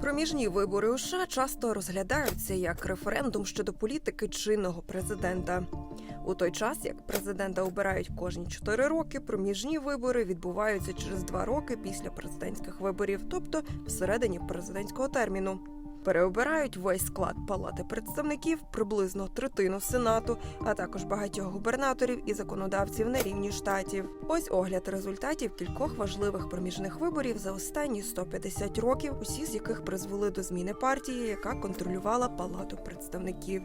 Проміжні вибори у США часто розглядаються як референдум щодо політики чинного президента. У той час, як президента обирають кожні 4 роки, проміжні вибори відбуваються через 2 роки після президентських виборів, тобто всередині президентського терміну. Переобирають весь склад палати представників, приблизно третину сенату, а також багатьох губернаторів і законодавців на рівні штатів. Ось огляд результатів кількох важливих проміжних виборів за останні 150 років, усі з яких призвели до зміни партії, яка контролювала палату представників.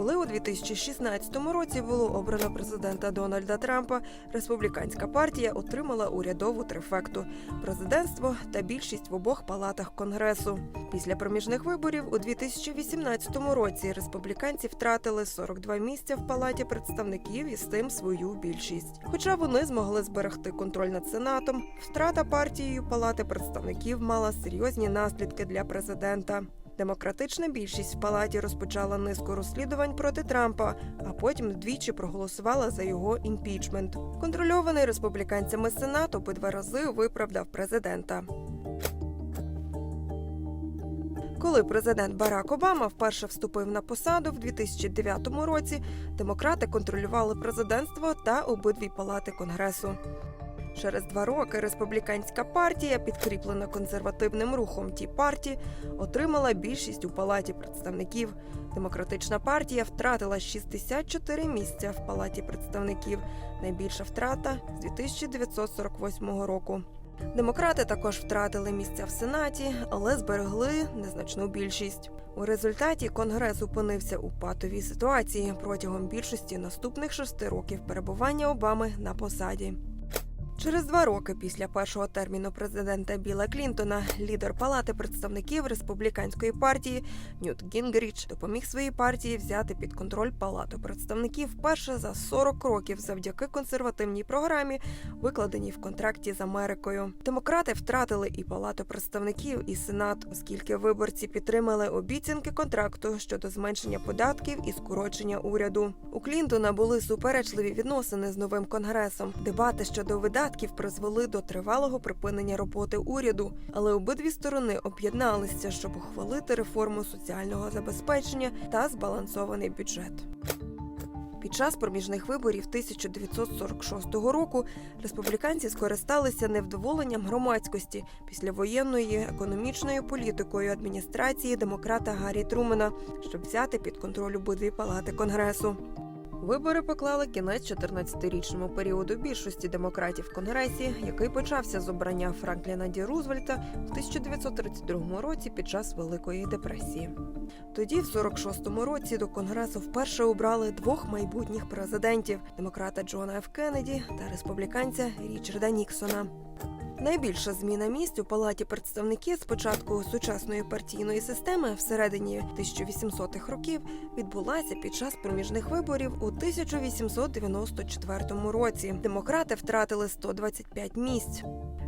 Коли у 2016 році було обрано президента Дональда Трампа, республіканська партія отримала урядову трифекту президентство та більшість в обох палатах конгресу. Після проміжних виборів у 2018 році республіканці втратили 42 місця в палаті представників і з тим свою більшість. Хоча вони змогли зберегти контроль над сенатом, втрата партією палати представників мала серйозні наслідки для президента. Демократична більшість в палаті розпочала низку розслідувань проти Трампа, а потім двічі проголосувала за його імпічмент. Контрольований республіканцями сенат обидва рази виправдав президента. Коли президент Барак Обама вперше вступив на посаду в 2009 році, демократи контролювали президентство та обидві палати конгресу. Через два роки республіканська партія, підкріплена консервативним рухом Ті парті, отримала більшість у палаті представників. Демократична партія втратила 64 місця в палаті представників. Найбільша втрата з 2948 року. Демократи також втратили місця в сенаті, але зберегли незначну більшість. У результаті конгрес опинився у патовій ситуації протягом більшості наступних шести років перебування Обами на посаді. Через два роки після першого терміну президента Біла Клінтона лідер палати представників республіканської партії Ньют Гінгріч допоміг своїй партії взяти під контроль палату представників вперше за 40 років завдяки консервативній програмі, викладеній в контракті з Америкою. Демократи втратили і палату представників, і сенат, оскільки виборці підтримали обіцянки контракту щодо зменшення податків і скорочення уряду. У Клінтона були суперечливі відносини з новим конгресом. Дебати щодо видатків призвели до тривалого припинення роботи уряду, але обидві сторони об'єдналися, щоб ухвалити реформу соціального забезпечення та збалансований бюджет. Під час проміжних виборів 1946 року республіканці скористалися невдоволенням громадськості післявоєнної економічною політикою адміністрації демократа Гаррі Трумена, щоб взяти під контроль обидві палати конгресу. Вибори поклали кінець 14-річному періоду більшості демократів в конгресі, який почався з обрання Франкліна Ді Рузвельта в 1932 році під час Великої депресії. Тоді, в 46-му році, до конгресу вперше обрали двох майбутніх президентів: демократа Джона Ф. Кеннеді та республіканця Річарда Ніксона. Найбільша зміна місць у палаті представників з початку сучасної партійної системи всередині 1800-х років відбулася під час проміжних виборів у 1894 році. Демократи втратили 125 місць.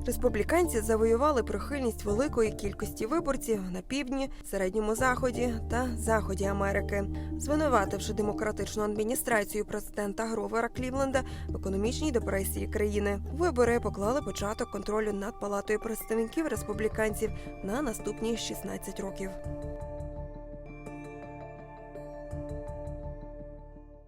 Республіканці завоювали прихильність великої кількості виборців на півдні, середньому заході та заході Америки, звинувативши демократичну адміністрацію президента Гровера Клівленда в економічній депресії країни. Вибори поклали початок контролю над палатою представників республіканців на наступні 16 років.